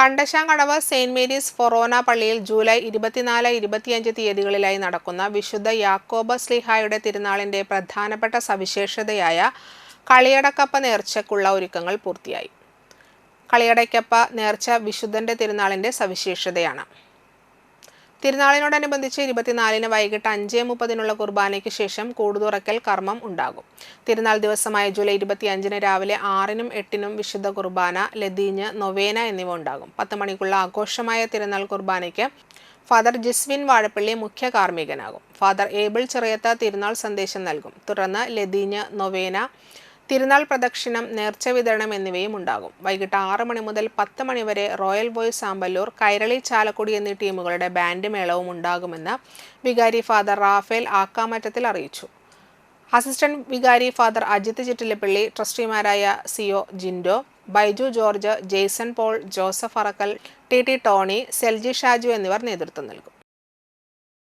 Kandassankadavu Saint Mary's ഫൊറോന പള്ളിയിൽ July ഇരുപത്തിനാല് ഇരുപത്തിയഞ്ച് തീയതികളിലായി നടക്കുന്ന വിശുദ്ധ യാക്കോബ സ്ലിഹായുടെ തിരുനാളിന്റെ പ്രധാനപ്പെട്ട സവിശേഷതയായ കളിയടക്കപ്പ നേർച്ചയ്ക്കുള്ള ഒരുക്കങ്ങൾ പൂർത്തിയായി. കളിയടക്കപ്പ നേർച്ച വിശുദ്ധന്റെ തിരുനാളിന്റെ സവിശേഷതയാണ്. തിരുനാളിനോടനുബന്ധിച്ച് ഇരുപത്തിനാലിന് വൈകിട്ട് അഞ്ച് മുപ്പതിനുള്ള കുർബാനയ്ക്ക് ശേഷം കൂടുതുറക്കൽ കർമ്മം ഉണ്ടാകും. തിരുനാൾ ദിവസമായ ജൂലൈ ഇരുപത്തിയഞ്ചിന് രാവിലെ ആറിനും എട്ടിനും വിശുദ്ധ കുർബാന ലതീഞ്ഞ് നൊവേന എന്നിവ ഉണ്ടാകും. പത്ത് മണിക്കുള്ള ആഘോഷമായ തിരുനാൾ കുർബാനയ്ക്ക് ഫാദർ ജിസ്വിൻ വാഴപ്പള്ളി മുഖ്യ കാർമ്മികനാകും. ഫാദർ ഏബിൾ ചെറിയത്ത തിരുനാൾ സന്ദേശം നൽകും. തുടർന്ന് ലതീഞ്ഞ് നൊവേന തിരുനാൾ പ്രദക്ഷിണം നേർച്ച വിതരണം എന്നിവയും ഉണ്ടാകും. വൈകിട്ട് ആറ് മണി മുതൽ പത്ത് മണി വരെ റോയൽ ബോയ്സ് ആമ്പല്ലൂർ കൈരളി ചാലക്കുടി എന്നീ ടീമുകളുടെ ബാൻഡ് മേളവും ഉണ്ടാകുമെന്ന് വികാരി ഫാദർ റാഫേൽ ആക്കാമറ്റത്തിൽ അറിയിച്ചു. അസിസ്റ്റന്റ് വികാരി father Ajith Chittilappilly ട്രസ്റ്റിമാരായ C O Jindo Baiju George Jaison Paul Joseph Arakkal T T Tony Selji Shaju എന്നിവർ നേതൃത്വം നൽകും.